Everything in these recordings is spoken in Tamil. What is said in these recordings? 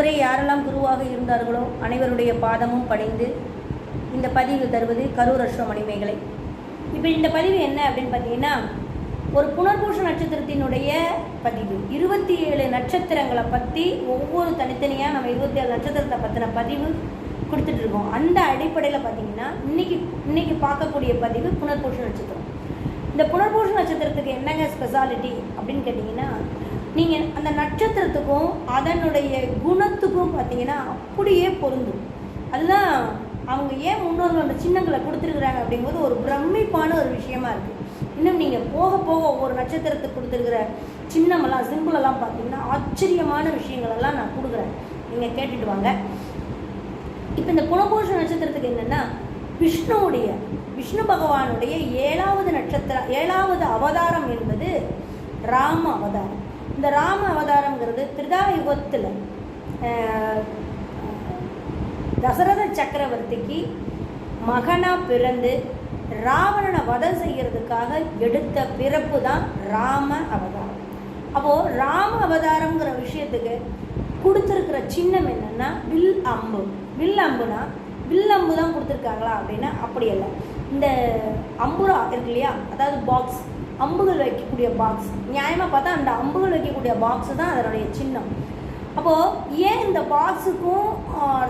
இதுவரை யாரெல்லாம் குருவாக இருந்தார்களோ அனைவருடைய பாதமும் பணிந்து இந்த பதிவு தருவது கரூர் அஸ்வ மணிமேகலை. இப்போ இந்த பதிவு என்ன அப்படின்னு பார்த்தீங்கன்னா ஒரு புனர்பூஷ நட்சத்திரத்தினுடைய பதிவு. இருபத்தி ஏழு நட்சத்திரங்களை பற்றி ஒவ்வொரு தனித்தனியாக நம்ம இருபத்தி ஏழு நட்சத்திரத்தை பற்றின பதிவு கொடுத்துட்டு இருக்கோம். அந்த அடிப்படையில் பார்த்தீங்கன்னா இன்றைக்கி இன்னைக்கு பார்க்கக்கூடிய பதிவு புனர்பூஷ நட்சத்திரம். இந்த புனர்பூஷ நட்சத்திரத்துக்கு என்னங்க ஸ்பெஷாலிட்டி அப்படின்னு கேட்டிங்கன்னா நீங்கள் அந்த நட்சத்திரத்துக்கும் அதனுடைய குணத்துக்கும் பார்த்தீங்கன்னா அப்படியே பொருந்தும். அதுதான் அவங்க ஏன் முன்னோர்கள் அந்த சின்னங்களை கொடுத்துருக்குறாங்க அப்படிங்கும்போது ஒரு பிரமிப்பான ஒரு விஷயமா இருக்குது இன்னும் நீங்கள் போக போக ஒவ்வொரு நட்சத்திரத்துக்கு கொடுத்துருக்குற சின்னமெல்லாம் சிம்பிளெல்லாம் பார்த்தீங்கன்னா ஆச்சரியமான விஷயங்களெல்லாம் நான் கொடுக்குறேன். நீங்கள் கேட்டுட்டு வாங்க. இப்போ இந்த புனபூஷ நட்சத்திரத்துக்கு என்னென்னா விஷ்ணுவுடைய விஷ்ணு பகவானுடைய ஏழாவது நட்சத்திரம் ஏழாவது அவதாரம் என்பது ராம அவதாரம். இந்த ராம அவதாரங்கிறது திரிதாயுகத்தில் தசரத சக்கரவர்த்திக்கு மகனாக பிறந்து ராவணனை வதம் செய்கிறதுக்காக எடுத்த பிறப்பு தான் ராம அவதாரம். அப்போது ராம அவதாரங்கிற விஷயத்துக்கு கொடுத்துருக்கிற சின்னம் என்னன்னா வில் அம்பு. வில் அம்புனா வில் அம்பு தான் கொடுத்துருக்காங்களா அப்படின்னா அப்படி இல்லை இந்த அம்புரா இருக்கு இல்லையா? அதாவது பாக்ஸ் அம்புகள் வைக்கக்கூடிய பாக்ஸ் நியாயமாக பார்த்தா அந்த அம்புகள் வைக்கக்கூடிய பாக்ஸ் தான் அதனுடைய சின்னம். அப்போது ஏன் இந்த பாக்ஸுக்கும்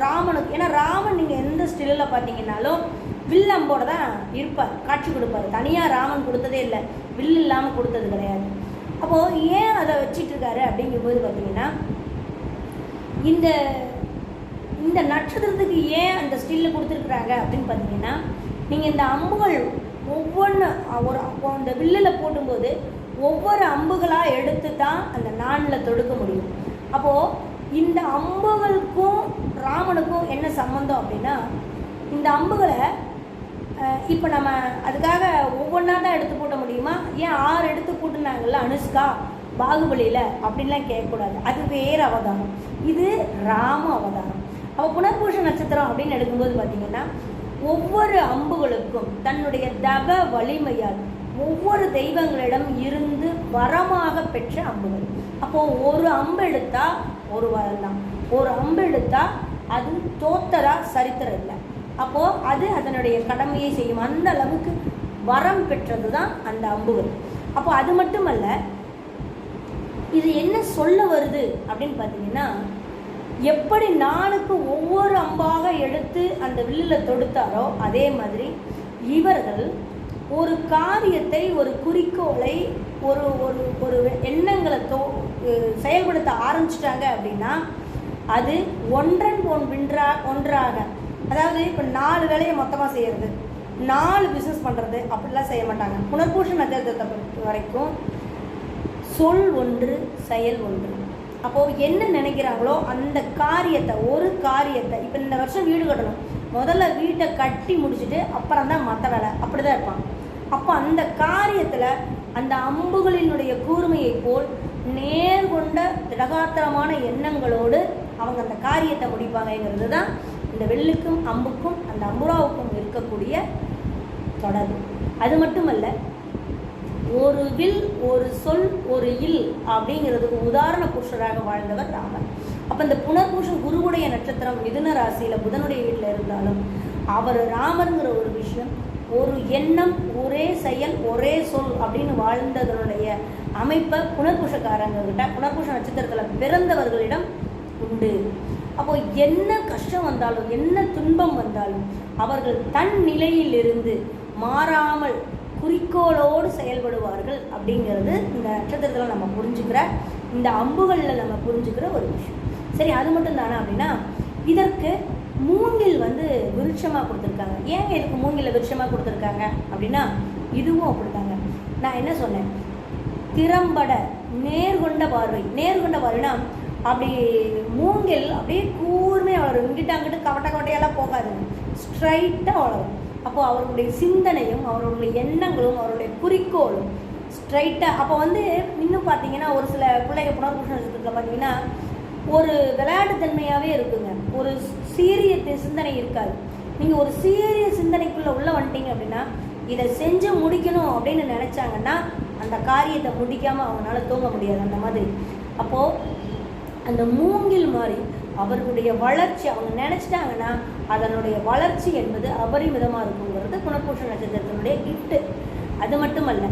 ராமனுக்கும் ஏன்னா ராமன் நீங்கள் எந்த ஸ்டில்லில் பார்த்தீங்கன்னாலும் வில்லம்போட தான் இருப்பார் காட்சி கொடுப்பார். தனியாக ராமன் கொடுத்ததே இல்லை. வில் இல்லாமல் கொடுத்தது கிடையாது. அப்போது ஏன் அதை வச்சிட்டு இருக்காரு அப்படிங்கும்போது பார்த்தீங்கன்னா இந்த இந்த நட்சத்திரத்துக்கு ஏன் அந்த ஸ்டில்லு கொடுத்துருக்குறாங்க அப்படின்னு பார்த்தீங்கன்னா நீங்கள் இந்த அம்புகள் ஒவ்வொன்று ஒரு அந்த வில்லில் போடும்போது ஒவ்வொரு அம்புகளாக எடுத்து தான் அந்த நாணில் தொடுக்க முடியும். அப்போது இந்த அம்புகளுக்கும் ராமனுக்கும் என்ன சம்மந்தம் அப்படின்னா இந்த அம்புகளை இப்போ நம்ம அதுக்காக ஒவ்வொன்றா தான் எடுத்து போட்ட முடியுமா? ஏன் ஆறு எடுத்து கூட்டினாங்கல்ல அனுஷ்கா? பாகுபலியில் அப்படின்லாம் கேட்கக்கூடாது. அது வேறு அவதாரம். இது ராம அவதாரம். அப்போ புனர்பூஷ நட்சத்திரம் அப்படின்னு எடுக்கும்போது பார்த்தீங்கன்னா ஒவ்வொரு அம்புகளுக்கும் தன்னுடைய தவ வலிமையால் ஒவ்வொரு தெய்வங்களிடம் இருந்து வரமாக பெற்ற அம்புகள். அப்போது ஒரு அம்பு எடுத்தா ஒரு வரம் தான் ஒரு அம்பு எடுத்தா அது தோத்தரா சரித்திரம் இல்லை. அப்போது அது அதனுடைய கடமையை செய்யும். அந்த அளவுக்கு வரம் பெற்றது தான் அந்த அம்புகள். அப்போ அது மட்டுமல்ல இது என்ன சொல்ல வருது அப்படின்னு பார்த்தீங்கன்னா எப்படி நாளுக்கு ஒவ்வொரு அம்பாக எடுத்து அந்த வில்லில் தொடுத்தாரோ அதே மாதிரி இவர்கள் ஒரு காரியத்தை ஒரு குறிக்கோளை ஒரு ஒரு ஒரு எண்ணங்களை தோ செயல்படுத்த ஆரம்பிச்சிட்டாங்க அப்படின்னா அது ஒன்றன் ஒன் வின்றா ஒன்றாக. அதாவது இப்போ நாலு வேலையை மொத்தமாக செய்கிறது நாலு பிஸ்னஸ் பண்ணுறது அப்படிலாம் செய்ய மாட்டாங்க. புனர்பூஷ நட்சத்திரத்தை வரைக்கும் சொல் ஒன்று செயல் ஒன்று. அப்போது என்ன நினைக்கிறாங்களோ அந்த காரியத்தை ஒரு காரியத்தை இப்போ இந்த வருஷம் வீடு கட்டணும். முதல்ல வீட்டை கட்டி முடிச்சுட்டு அப்புறம் தான் மற்ற வேலை. அப்படி தான் இருப்பாங்க. அப்போ அந்த காரியத்தில் அந்த அம்புகளினுடைய கூர்மையை போல் நேர்கொண்ட திடகாத்திரமான எண்ணங்களோடு அவங்க அந்த காரியத்தை முடிப்பாங்கங்கிறது தான் இந்த வெள்ளுக்கும் அம்புக்கும் அந்த அம்புராவுக்கும் இருக்கக்கூடிய தொடர்பு. அது மட்டுமல்ல ஒரு வில் ஒரு சொல் ஒரு இல் அப்படிங்கிறதுக்கு உதாரண புருஷராக வாழ்ந்தவர் ராமர். அப்போ இந்த புனர்பூஷம் குருவுடைய நட்சத்திரம் மிதுன ராசியில் புதனுடைய வீட்டில் இருந்தாலும் அவர் ராமருங்கிற ஒரு விஷயம் ஒரு எண்ணம் ஒரே செயல் ஒரே சொல் அப்படின்னு வாழ்ந்ததனுடைய அமைப்பை புனர்பூஷக்காரங்கக்கிட்ட புனர்பூஷ நட்சத்திரத்தில் பிறந்தவர்களிடம் உண்டு. அப்போ என்ன கஷ்டம் வந்தாலும் என்ன துன்பம் வந்தாலும் அவர்கள் தன் நிலையிலிருந்து மாறாமல் குறிக்கோளோடு செயல்படுவார்கள் அப்படிங்கிறது இந்த நட்சத்திரத்தில் நம்ம புரிஞ்சுக்கிற இந்த அம்புகளில் நம்ம புரிஞ்சுக்கிற ஒரு விஷயம். சரி அது மட்டும் தானே அப்படின்னா இதற்கு மூங்கில் வந்து விருட்சமாக கொடுத்துருக்காங்க. ஏன் இதுக்கு மூங்கில் விருட்சமாக கொடுத்துருக்காங்க அப்படின்னா இதுவும் அப்படித்தாங்க. நான் என்ன சொன்னேன்? திறம்பட நேர்கொண்ட பார்வை. நேர்கொண்ட பார்வைனா அப்படி மூங்கில் அப்படியே கூர்மையாக வளரும். இங்கிட்ட அங்கிட்டு கவட்ட கவட்டையெல்லாம் போகாது ஸ்ட்ரைட்டாக வளரும். அப்போது அவருடைய சிந்தனையும் அவருடைய எண்ணங்களும் அவருடைய குறிக்கோளும் ஸ்ட்ரைட்டாக அப்போ வந்து இன்னும் பார்த்தீங்கன்னா ஒரு சில பிள்ளைங்க புனர்பூஷ நட்சத்திரத்தில் பார்த்தீங்கன்னா ஒரு விளையாட்டு தன்மையாகவே இருக்குங்க. ஒரு சீரிய சிந்தனை இருக்காது. நீங்கள் ஒரு சீரிய சிந்தனைக்குள்ளே உள்ள வந்துட்டீங்க அப்படின்னா இதை செஞ்சு முடிக்கணும் அப்படின்னு நினச்சாங்கன்னா அந்த காரியத்தை முடிக்காமல் அவங்களால தூங்க முடியாது அந்த மாதிரி. அப்போது அந்த மூங்கில் மாதிரி அவர்களுடைய வளர்ச்சி அவங்க நினச்சிட்டாங்கன்னா அதனுடைய வளர்ச்சி என்பது அபரிமிதமாக இருக்குங்கிறது புனர்பூஷ நட்சத்திரத்தினுடைய கிஃப்ட்டு அது மட்டுமல்ல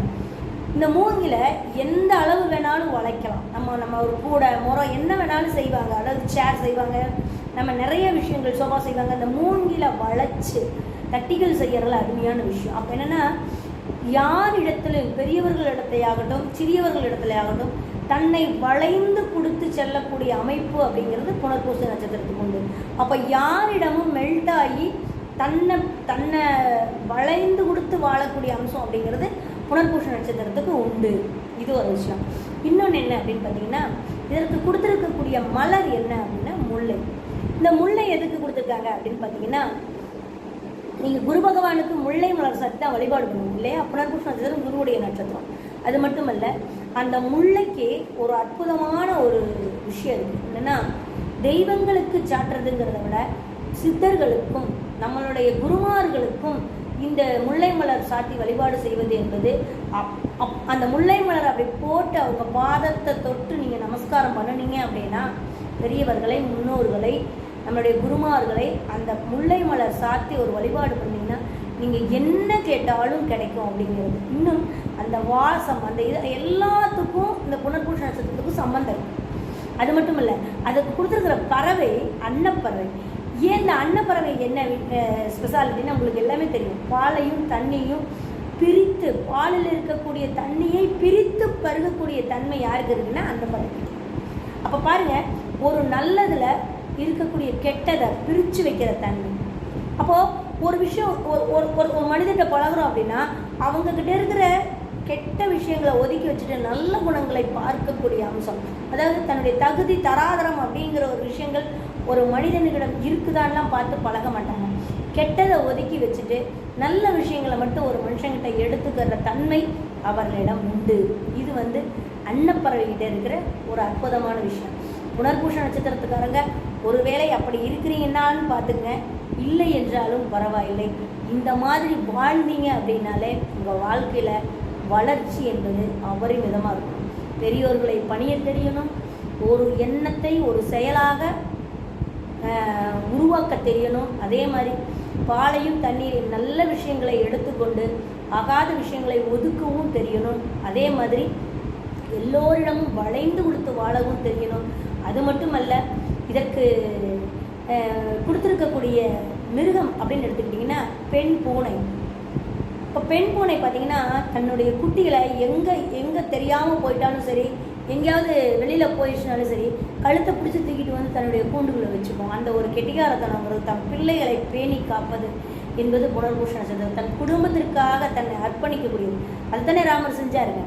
இந்த மூங்கில எந்த அளவு வேணாலும் வளைக்கலாம். நம்ம நம்ம ஒரு கூடை முறம் என்ன வேணாலும் செய்வாங்க. அதாவது சேர் செய்வாங்க. நம்ம நிறைய விஷயங்கள் சோஃபா செய்வாங்க. அந்த மூங்கில வளைச்சு தட்டிகள் செய்யறதுல அருமையான விஷயம். அப்போ என்னென்னா யார் இடத்துல பெரியவர்கள் இடத்தையாகட்டும் சிறியவர்கள் தன்னை வளைந்து கொடுத்து செல்லக்கூடிய அமைப்பு அப்படிங்கிறது புனர்பூச நட்சத்திரத்துக்கு உண்டு. அப்போ யாரிடமும் மெல்டாகி தன்னை தன்னை வளைந்து கொடுத்து வாழக்கூடிய அம்சம் அப்படிங்கிறது புனர்பூச நட்சத்திரத்துக்கு உண்டு. இது ஒரு விஷயம். இன்னொன்று என்ன அப்படின்னு பார்த்தீங்கன்னா இதற்கு கொடுத்துருக்கக்கூடிய மலர் என்ன அப்படின்னா முல்லை. இந்த முல்லை எதுக்கு கொடுத்துருக்காங்க அப்படின்னு பார்த்தீங்கன்னா நீங்கள் குரு பகவானுக்கு முல்லை மலர் சக்தி தான் வழிபாடு பண்ணுவோம் இல்லையா? புனர்பூஷ நட்சத்திரம் குருவுடைய நட்சத்திரம். அது மட்டுமல்ல அந்த முல்லைக்கு ஒரு அற்புதமான ஒரு விஷயம் இருக்குது என்னென்னா தெய்வங்களுக்கு சாற்றுறதுங்கிறத விட சித்தர்களுக்கும் நம்மளுடைய குருமார்களுக்கும் இந்த முல்லை மலர் சாத்தி வழிபாடு செய்வது என்பது அப் அப் அந்த முல்லை மலர் அப்படி போட்டு அவங்க பாதத்தை தொட்டு நீங்கள் நமஸ்காரம் பண்ணினீங்க அப்படின்னா பெரியவர்களை முன்னோர்களை நம்மளுடைய குருமார்களை அந்த முல்லை மலர் சாத்தி ஒரு வழிபாடு பண்ணீங்கன்னா நீங்கள் என்ன கேட்டாலும் கிடைக்கும் அப்படிங்கிறது. இன்னும் அந்த வாசம் அந்த இது எல்லாத்துக்கும் இந்த புனர்பூஷ நட்சத்திரத்துக்கும் சம்பந்தம் இருக்கு. அது மட்டும் இல்லை அதுக்கு கொடுத்துருக்கிற பறவை அன்னப்பறவை. ஏன் இந்த அன்னப்பறவை என்ன ஸ்பெஷாலிட்டின்னு உங்களுக்கு எல்லாமே தெரியும். பாலையும் தண்ணியும் பிரித்து பாலில் இருக்கக்கூடிய தண்ணியை பிரித்து பருகக்கூடிய தன்மை யாருக்கு இருக்குன்னா அந்த பறவை அப்போ பாருங்க ஒரு நல்லதில் இருக்கக்கூடிய கெட்டதை பிரித்து வைக்கிற தன்மை. அப்போது ஒரு விஷயம் ஒரு ஒரு ஒரு ஒரு மனிதர்கிட்ட பழகுறோம் அப்படின்னா அவங்கக்கிட்ட இருக்கிற கெட்ட விஷயங்களை ஒதுக்கி வச்சுட்டு நல்ல குணங்களை பார்க்கக்கூடிய அம்சம். அதாவது தன்னுடைய தகுதி தராதரம் அப்படிங்கிற ஒரு விஷயங்கள் ஒரு மனிதனிடம் இருக்குதான்லாம் பார்த்து பழக மாட்டாங்க. கெட்டதை ஒதுக்கி வச்சுட்டு நல்ல விஷயங்களை மட்டும் ஒரு மனுஷங்கிட்ட எடுத்துக்கிற தன்மை அவர்களிடம் உண்டு. இது வந்து அன்னப்பறவைகிட்ட இருக்கிற ஒரு அற்புதமான விஷயம். புனர்பூஷ நட்சத்திரத்துக்காரங்க ஒருவேளை அப்படி இருக்கிறீங்கன்னான்னு பார்த்துங்க இல்லை என்றாலும் பரவாயில்லை. இந்த மாதிரி வாழ்ந்தீங்க அப்படின்னாலே உங்கள் வாழ்க்கையில் வளர்ச்சி என்பது அபரிமிதமாக இருக்கும். பெரியோர்களை பணிய தெரியணும். ஒரு எண்ணத்தை ஒரு செயலாக உருவாக்க தெரியணும். அதே மாதிரி பாலையும் தண்ணீரையும் நல்ல விஷயங்களை எடுத்துக்கொண்டு ஆகாத விஷயங்களை ஒதுக்கவும் தெரியணும். அதே மாதிரி எல்லோரிடமும் வளைந்து கொடுத்து வாழவும் தெரியணும். அது மட்டுமல்ல இதற்கு கொடுத்துருக்கக்கூடிய மிருகம் அப்படின்னு எடுத்துக்கிட்டிங்கன்னா பெண் பூனை. இப்போ பெண் பூனை பார்த்தீங்கன்னா தன்னுடைய குட்டிகளை எங்கே எங்கே தெரியாமல் போயிட்டாலும் சரி எங்கேயாவது வெளியில் போயிடுச்சுனாலும் சரி கழுத்தை பிடிச்சி தூக்கிட்டு வந்து தன்னுடைய கூண்டுகளை வச்சுக்கும். அந்த ஒரு கெட்டிகாரத்தனங்கிறது தன் பிள்ளைகளை பேணி காப்பது என்பது புனர்பூஷ நட்சத்திரம் தன் குடும்பத்திற்காக தன்னை அர்ப்பணிக்கக்கூடியது. அதுதானே ராமர் செஞ்சாருங்க.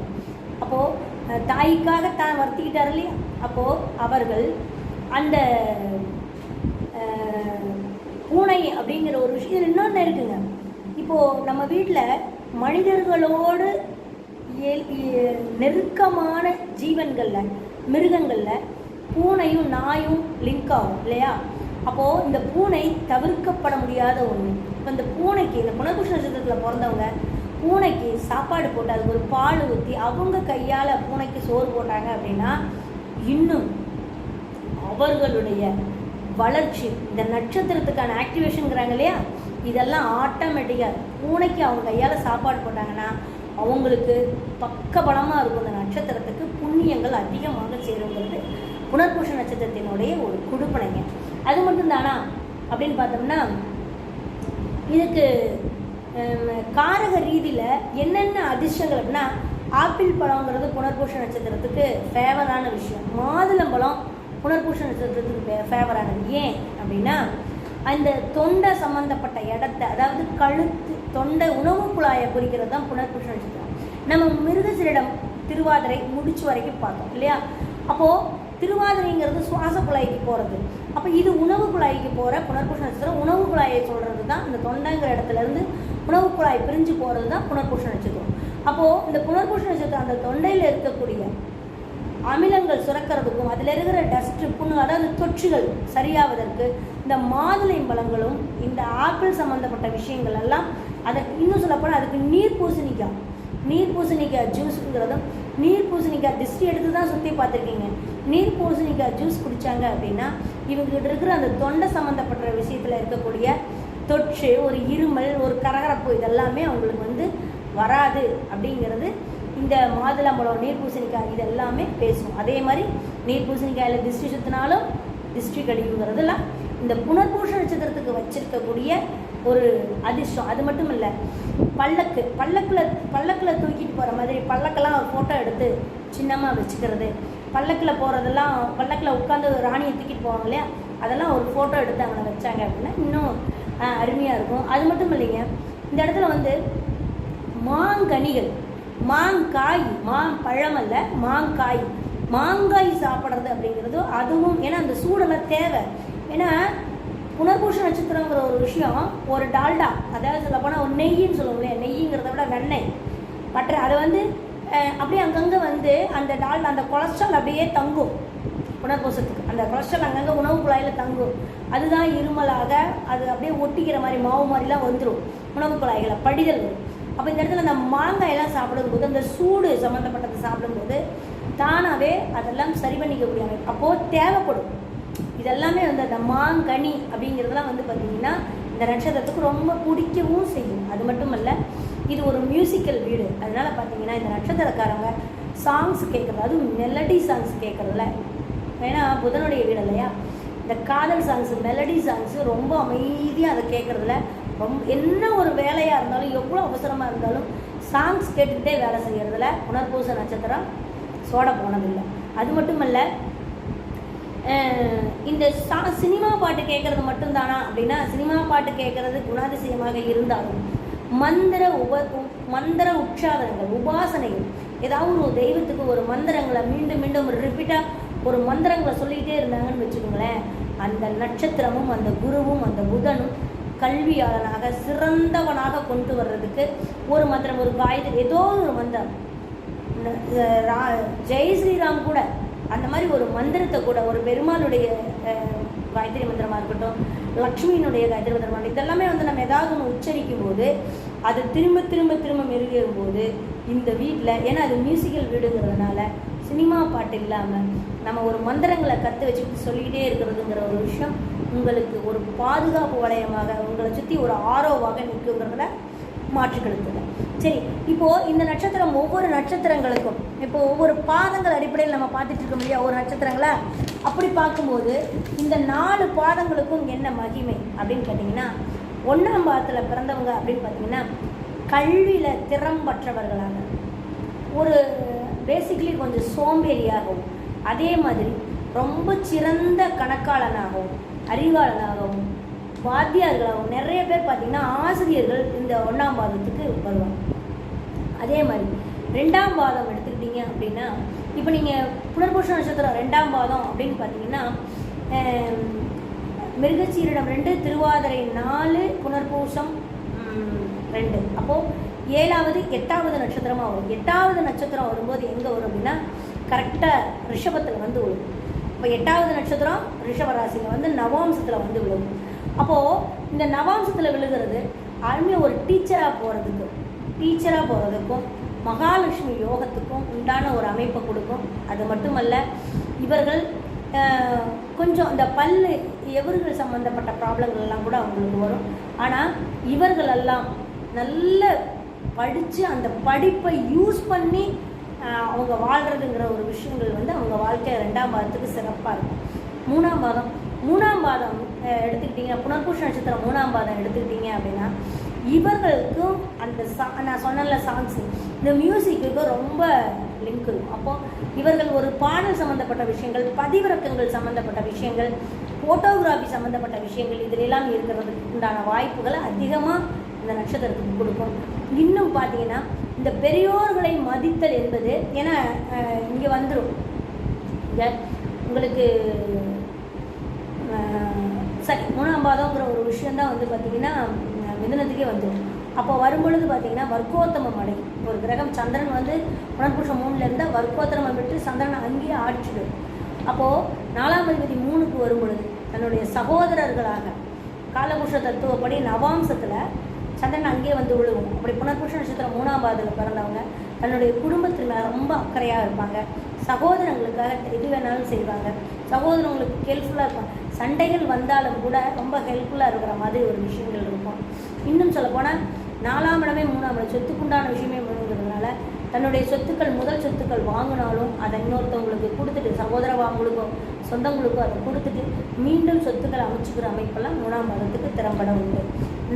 அப்போது தாய்க்காக தான் வருத்திக்கிட்டார் இல்லையா? அப்போது அவர்கள் அந்த பூனை அப்படிங்கிற ஒரு விஷயம் இன்னொன்று இருக்குங்க. இப்போது நம்ம வீட்டில் மனிதர்களோடு நெருக்கமான ஜீவன்களில் மிருகங்களில் பூனையும் நாயும் லிங்க் ஆகும் இல்லையா? அப்போது இந்த பூனை தவிர்க்கப்பட முடியாத ஒன்று இப்போ இந்த பூனைக்கு இந்த புனர்புஷ நட்சத்திரத்தில் பிறந்தவங்க பூனைக்கு சாப்பாடு போட்டு அதுக்கு ஒரு பால் ஊற்றி அவங்க கையால் பூனைக்கு சோறு போட்டாங்க அப்படின்னா இன்னும் அவர்களுடைய வளர்ச்சி இந்த நட்சத்திரத்துக்கான ஆக்டிவேஷனுங்கிறாங்க இல்லையா? இதெல்லாம் ஆட்டோமேட்டிக்காக பூனைக்கு அவங்க கையால் சாப்பாடு போட்டாங்கன்னா அவங்களுக்கு பக்க பலமாக இருக்கும் இந்த நட்சத்திரத்துக்கு புண்ணியங்கள் அதிகமாக சேருங்கிறது புனர்பூஷ நட்சத்திரத்தினுடைய ஒரு குடுப்பனைங்க. அது மட்டும் தானா அப்படின்னு பார்த்தோம்னா இதுக்கு காரக ரீதியில் என்னென்ன அதிர்ஷ்டங்கள் அப்படின்னா ஆப்பிள் பழங்கிறது புனர்பூஷ நட்சத்திரத்துக்கு ஃபேவரான விஷயம். மாதுளம்பழம் புனர்பூஷ நட்சத்திரத்துக்கு ஃபேவரானது ஏன் அப்படின்னா அந்த தொண்டை சம்மந்தப்பட்ட இடத்த அதாவது கழுத்து தொண்டை உணவு குழாயை குறிக்கிறது தான் புனர்பூஷ நட்சத்திரம் நம்ம மிருகசிரிடம் திருவாதிரை முடிச்சு வரைக்கும் பார்த்தோம் இல்லையா? அப்போது திருவாதிரைங்கிறது சுவாச குழாய்க்கு போகிறது அப்போ இது உணவு குழாய்க்கு போகிற புனர்பூஷ நட்சத்திரம் உணவு குழாயை சொல்கிறது தான் இந்த தொண்டைங்கிற இடத்துல இருந்து உணவு குழாய் பிரிஞ்சு போகிறது தான் புனர்பூஷ நட்சத்திரம் அப்போது இந்த புனர்பூஷ நட்சத்திரம் அந்த தொண்டையில் இருக்கக்கூடிய அமிலங்கள் சுரக்கிறதுக்கும் அதில் இருக்கிற டஸ்ட்டு புண்ணு அதாவது தொற்றுகள் சரியாவதற்கு இந்த மாதுளை பழங்களும் இந்த ஆப்பிள் சம்மந்தப்பட்ட விஷயங்கள் எல்லாம் அதை இன்னும் சொல்லப்போனால் அதுக்கு நீர் பூசணிக்காய் நீர் பூசணிக்காய் ஜூஸுங்கிறதும் நீர் பூசணிக்காய் திஷ்டி எடுத்து தான் சுற்றி பார்த்துருக்கீங்க. நீர் பூசணிக்காய் ஜூஸ் குடித்தாங்க அப்படின்னா இவங்ககிட்ட இருக்கிற அந்த தொண்டை சம்மந்தப்பட்ட விஷயத்தில் இருக்கக்கூடிய தொற்று ஒரு இருமல் ஒரு கரகரப்பு இதெல்லாமே அவங்களுக்கு வந்து வராது அப்படிங்கிறது இந்த மாதுளம்பழம் நீர் பூசணிக்காய் இது எல்லாமே பேசும் அதே மாதிரி நீர் பூசணிக்காயில் திருஷ்டி சுத்தினாலும் திருஷ்டி கழிவுங்கிறதுலாம் இந்த புனர்பூஷ நட்சத்திரத்துக்கு வச்சிருக்கக்கூடிய ஒரு அதிர்ஷ்டம். அது மட்டும் இல்லை பல்லக்கு பல்லக்கில் பல்லக்கில் தூக்கிட்டு போகிற மாதிரி பல்லக்கெல்லாம் ஒரு ஃபோட்டோ எடுத்து சின்னமாக வச்சுக்கிறது. பல்லக்கில் போகிறதெல்லாம் பல்லக்கில் உட்காந்து ராணியை தூக்கிட்டு போவாங்க இல்லையா? அதெல்லாம் ஒரு ஃபோட்டோ எடுத்து அவங்கள வச்சாங்க அப்படின்னா இன்னும் அருமையாக இருக்கும். அது மட்டும் இல்லைங்க இந்த இடத்துல வந்து மாங்கனிகள் மாங்காய் மாம்பழம் அல்ல மாங்காய். மாங்காய் சாப்பிட்றது அப்படிங்கிறது அதுவும் ஏன்னா அந்த சூடெல்லாம் தேவை. ஏன்னா புனர்பூஷ நட்சத்திரங்கிற ஒரு விஷயம் ஒரு டால்டா அதாவது சொல்ல போனால் ஒரு நெய்யின்னு சொல்லுவோம் இல்லையா நெய்யுங்கிறத விட வெண்ணெய். பற்ற அது வந்து அப்படியே அங்கங்கே வந்து அந்த டால்டா அந்த கொலஸ்ட்ரால் அப்படியே தங்கும். உணர்கோசத்துக்கு அந்த கொலஸ்ட்ரால் அங்கங்கே உணவு குழாயில் தங்கும். அதுதான் இருமலாக அது அப்படியே ஒட்டிக்கிற மாதிரி மாவு மாதிரிலாம் வந்துடும் உணவு குழாய்களை படிதல் வரும். அப்போ இந்த இடத்துல அந்த மாங்காயெல்லாம் சாப்பிடும்போது அந்த சூடு சம்மந்தப்பட்டது சாப்பிடும்போது தானாகவே அதெல்லாம் சரி பண்ணிக்கக்கூடிய அமைப்பு. அப்போது தேவைப்படும். இதெல்லாமே வந்து அந்த மாங்கனி அப்படிங்கிறதெல்லாம் வந்து பார்த்திங்கன்னா இந்த நட்சத்திரத்துக்கு ரொம்ப பிடிக்கவும் செய்யும். அது மட்டும் அல்ல இது ஒரு மியூசிக்கல் வீடு. அதனால் பார்த்தீங்கன்னா இந்த நட்சத்திரக்காரங்க சாங்ஸ் கேட்குறது அதுவும் மெலடி சாங்ஸ் கேட்குறதுல ஏன்னா புதனுடைய வீடு இல்லையா? இந்த காதல் சாங்ஸ் மெலடி சாங்ஸ் ரொம்ப அமைதியாக அதை கேட்குறதுல ரொம்ப என்ன ஒரு வேலையாக இருந்தாலும் எவ்வளோ அவசரமாக இருந்தாலும் சாங்ஸ் கேட்டுக்கிட்டே வேலை செய்கிறதுல புனர்பூச நட்சத்திரம் சோட போனதில்லை. அது மட்டுமல்ல இல்லை இந்த சா சினிமா பாட்டு கேட்குறது மட்டும்தானா அப்படின்னா சினிமா பாட்டு கேட்குறது குணாதிசயமாக இருந்தாலும் மந்திர உப மந்திர உற்சாதனங்கள் உபாசனைகள் ஏதாவது ஒரு தெய்வத்துக்கு ஒரு மந்திரங்களை மீண்டும் மீண்டும் ஒரு ரிப்பீட்டாக ஒரு மந்திரங்களை சொல்லிக்கிட்டே இருந்தாங்கன்னு வச்சுக்கோங்களேன் அந்த நட்சத்திரமும் அந்த குருவும் அந்த புதனும் கல்வியாளனாக சிறந்தவனாக கொண்டு வர்றதுக்கு ஒரு மந்திரம் ஒரு காயத்ரி ஏதோ ஒரு மந்திரம். ரா- ஜெய் ஸ்ரீராம் கூட அந்த மாதிரி ஒரு மந்திரத்தை கூட ஒரு பெருமாளுடைய அஹ், காயத்ரி மந்திரமாக இருக்கட்டும் லக்ஷ்மியினுடைய காயத்ரி மந்திரமாக இருக்கட்டும் இதெல்லாமே வந்து நம்ம ஏதாவது ஒன்று உச்சரிக்கும் போது அது திரும்ப திரும்ப திரும்ப மெருகேறும் போது இந்த வீட்டில் ஏன்னா அது மியூசிக்கல் வீடுங்கிறதுனால சினிமா பாட்டு இல்லாமல் நம்ம ஒரு மந்திரங்களை கற்று வச்சுக்கிட்டு சொல்லிக்கிட்டே இருக்கிறதுங்கிற ஒரு விஷயம் உங்களுக்கு ஒரு பாதுகாப்பு வளையமாக உங்களை சுற்றி ஒரு ஆரோவாக நிற்குங்கிறதுல மாற்று சரி இப்போது இந்த நட்சத்திரம் ஒவ்வொரு நட்சத்திரங்களுக்கும் இப்போ ஒவ்வொரு பாதங்கள் அடிப்படையில் நம்ம பார்த்துட்டு இருக்க முடியாது ஒரு நட்சத்திரங்களை? அப்படி பார்க்கும்போது இந்த நாலு பாதங்களுக்கும் என்ன மகிமை அப்படின்னு கேட்டிங்கன்னா ஒன்றாம் பாதத்தில் பிறந்தவங்க அப்படின்னு பார்த்தீங்கன்னா கல்வியில் திறம்பற்றவர்களாக ஒரு பேசிக்கலி கொஞ்சம் சோம்பேறியாகவும் அதே மாதிரி ரொம்ப சிறந்த கணக்காளனாகவும் அறிவாளனாகவும் வாத்தியார்களாகவும் நிறைய பேர் பார்த்தீங்கன்னா ஆசிரியர்கள் இந்த ஒன்றாம் பாதத்துக்கு வருவாங்க. அதே மாதிரி ரெண்டாம் பாதம் எடுத்துக்கிட்டீங்க அப்படின்னா இப்போ நீங்கள் புனர்பூஷ நட்சத்திரம் ரெண்டாம் பாதம் அப்படின்னு பார்த்தீங்கன்னா மிருகச்சீரிடம் ரெண்டு திருவாதிரை நாலு புனர்பூசம் ரெண்டு. அப்போது ஏழாவது எட்டாவது நட்சத்திரமாக வரும். எட்டாவது நட்சத்திரம் வரும்போது எங்கே வரும் அப்படின்னா கரெக்டாக ரிஷபத்தில் வந்து வரும் இப்போ எட்டாவது நட்சத்திரம் ரிஷபராசியில் வந்து நவாம்சத்தில் வந்து விழுகும் அப்போது இந்த நவாம்சத்தில் விழுகிறது அருமையை ஒரு டீச்சராக போகிறதுக்கு டீச்சராக போகிறதுக்கும் மகாலட்சுமி யோகத்துக்கும் உண்டான ஒரு அமைப்பை கொடுக்கும். அது மட்டுமல்ல இவர்கள் கொஞ்சம் இந்த பல்லு எவர்கள் சம்மந்தப்பட்ட ப்ராப்ளங்கள் எல்லாம் கூட அவங்களுக்கு வரும். ஆனால் இவர்களெல்லாம் நல்ல படித்து அந்த படிப்பை யூஸ் பண்ணி அவங்க வாழ்கிறதுங்கிற ஒரு விஷயங்கள் வந்து அவங்க வாழ்க்கை ரெண்டாம் பாதத்துக்கு சிறப்பாக இருக்கும். மூணாம் பாதம் மூணாம் பாதம் எடுத்துக்கிட்டிங்க புனர்பூஷ நட்சத்திரம் மூணாம் பாதம் எடுத்துக்கிட்டிங்க அப்படின்னா இவர்களுக்கும் அந்த சா நான் சொன்னல சாங்ஸ் இந்த மியூசிக்குக்கும் ரொம்ப லிங்க் இருக்கும். அப்போ இவர்கள் ஒரு பாடல் சம்மந்தப்பட்ட விஷயங்கள் பதிவிறக்கங்கள் சம்மந்தப்பட்ட விஷயங்கள் ஃபோட்டோகிராஃபி சம்மந்தப்பட்ட விஷயங்கள் இதிலெல்லாம் இருக்கிறதுக்கு உண்டான வாய்ப்புகளை அதிகமாக இந்த நட்சத்திரத்துக்கு கொடுக்கும். இன்னும் பார்த்தீங்கன்னா இந்த பெரியோர்களை மதித்தல் என்பது ஏன்னா இங்கே வந்துடும் இங்கே உங்களுக்கு சரி மூணாம் பாதங்கிற ஒரு விஷயந்தான் வந்து பார்த்தீங்கன்னா மிதனத்துக்கே மிதுனத்துக்கே வந்துடும் அப்போ வரும்பொழுது பார்த்தீங்கன்னா வர்க்கோத்தமம் அடையும் ஒரு கிரகம் சந்திரன் வந்து உணர்புஷம் மூணுல இருந்தால் வர்க்கோத்தமம் விட்டு சந்திரனை அங்கேயே ஆட்சிடும் அப்போது நாலாம் அதிபதி மூணுக்கு வரும் பொழுது தன்னுடைய சகோதரர்களாக காலபுருஷ தத்துவப்படி நவாம்சத்தில் சந்திரன் அங்கேயே வந்து விழுவும். அப்படி புனர்புருஷ நட்சத்திரம் மூணாம் பாதத்தில் பிறந்தவங்க தன்னுடைய குடும்பத்தில் மேலே ரொம்ப அக்கறையாக இருப்பாங்க. சகோதரங்களுக்காக எது வேணாலும் செய்வாங்க. சகோதரங்களுக்கு ஹெல்ப்ஃபுல்லாக இருப்பாங்க சண்டைகள் வந்தாலும் கூட ரொம்ப ஹெல்ப்ஃபுல்லாக இருக்கிற மாதிரி ஒரு விஷயங்கள் இருக்கும். இன்னும் சொல்லப்போனால் நாலாம் இடமே மூணாம் இடம். சொத்துக்குண்டான விஷயமே தன்னுடைய சொத்துக்கள் முதல் சொத்துக்கள் வாங்கினாலும் அதை இன்னொருத்தவங்களுக்கு கொடுத்துட்டு சகோதரவாங்களுக்கும் சொந்தங்களுக்கும் அதை கொடுத்துட்டு மீண்டும் சொத்துக்களை அமைச்சுக்கிற அமைப்பெல்லாம் மூணாம் மாதத்துக்கு திறம்பட உண்டு.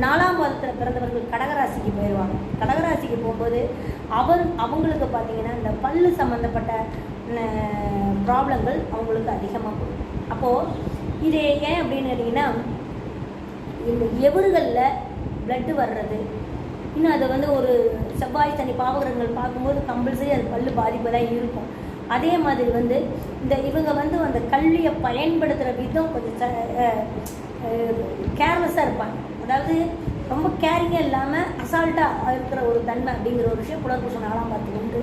நாலாம் மாதத்தில் பிறந்தவர்கள் கடகராசிக்கு போயிடுவாங்க கடகராசிக்கு போகும்போது அவர் அவங்களுக்கு பார்த்திங்கன்னா இந்த பல்லு சம்மந்தப்பட்ட ப்ராப்ளங்கள் அவங்களுக்கு அதிகமாக கொடுக்கும். அப்போது இது ஏன் அப்படின்னு கேட்டிங்கன்னா இந்த எவர்களில் பிளட்டு வர்றது இன்னும் அதை வந்து ஒரு செவ்வாய் சனி பாவகரங்கள் பார்க்கும்போது கம்பல்சரி அது பல்லு பாதிப்பு தான் இருக்கும். அதே மாதிரி வந்து இந்த இவங்க வந்து அந்த கல்வியை பயன்படுத்துகிற விதம் கொஞ்சம் கேர்லெஸ்ஸாக இருப்பாங்க. அதாவது ரொம்ப கேரிங்காக இல்லாமல் அசால்ட்டாக இருக்கிற ஒரு தன்மை அப்படிங்கிற ஒரு விஷயம் புலர்பூசம் நாளாம் பார்த்து உண்டு.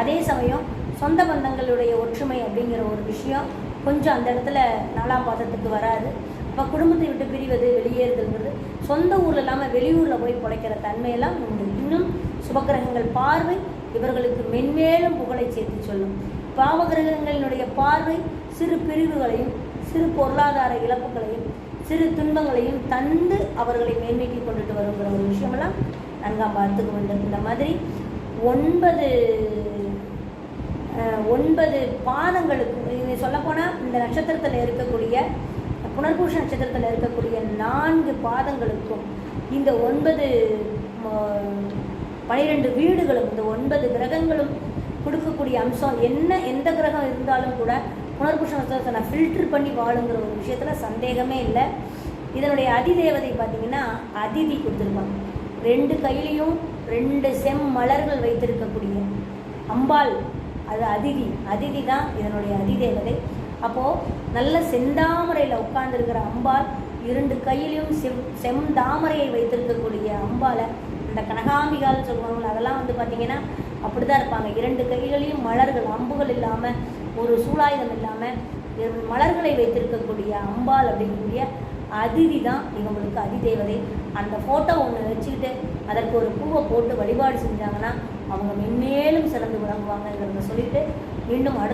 அதே சமயம் சொந்த பந்தங்களுடைய ஒற்றுமை அப்படிங்கிற ஒரு விஷயம் கொஞ்சம் அந்த இடத்துல நாலாம் பாதத்துக்கு வராது. இப்போ குடும்பத்தை விட்டு பிரிவது வெளியேறுதல்ங்கிறது சொந்த ஊரில் இல்லாமல் வெளியூரில் போய் பிழைக்கிற தன்மையெல்லாம் உண்டு. இன்னும் சுபகிரகங்கள் பார்வை இவர்களுக்கு மென்மேலும் புகழை சேர்த்து சொல்லும். பாவகிரகங்களினுடைய பார்வை சிறு பிரிவுகளையும் சிறு பொருளாதார இழப்புகளையும் சிறு துன்பங்களையும் தந்து அவர்களை மேன்மைக்கு கொண்டுட்டு வருங்கிற ஒரு விஷயமெல்லாம் நன்காம் பார்த்துக்க வேண்டும் இந்த மாதிரி ஒன்பது ஒன்பது பாதங்களுக்கு சொல்லப்போனால் இந்த நட்சத்திரத்தில் இருக்கக்கூடிய புனர்பூஷ நட்சத்திரத்தில் இருக்கக்கூடிய நான்கு பாதங்களுக்கும் இந்த ஒன்பது பனிரெண்டு வீடுகளும் இந்த ஒன்பது கிரகங்களும் கொடுக்கக்கூடிய அம்சம் என்ன எந்த கிரகம் இருந்தாலும் கூட புனர்பூஷ நட்சத்திரத்தை நான் ஃபில்டர் பண்ணி வாழுங்கிற ஒரு விஷயத்தில் சந்தேகமே இல்லை. இதனுடைய அதிதேவதை பார்த்தீங்கன்னா அதிதி கொடுத்துருப்பாங்க. ரெண்டு கையிலையும் ரெண்டு செம் மலர்கள் வைத்திருக்கக்கூடிய அம்பாள் அது அதிதி. அதிதி தான் இதனுடைய அதிதேவதை. அப்போது நல்ல செந்தாமரையில் உட்கார்ந்துருக்கிற அம்பாள் இரண்டு கையிலையும் செம் செந்தாமரையை வைத்திருக்கக்கூடிய அம்பாலை இந்த கனகாம்பிகால் சொல்லுவாங்க அதெல்லாம் வந்து பார்த்தீங்கன்னா அப்படி தான் இருப்பாங்க. இரண்டு கைகளையும் மலர்கள் அம்புகள் இல்லாமல் ஒரு சூலாயுதம் இல்லாமல் மலர்களை வைத்திருக்கக்கூடிய அம்பாள் அப்படிங்கக்கூடிய அதிதி தான் இவங்களுக்கு அதிதேவதை. அந்த ஃபோட்டோ ஒன்று வச்சுக்கிட்டு அதற்கு ஒரு பூவை போட்டு வழிபாடு செஞ்சாங்கன்னா அவங்க மென்மேலும் சிறந்து விளங்குவாங்கங்கிறத சொல்லிட்டு மீண்டும் அடுத்த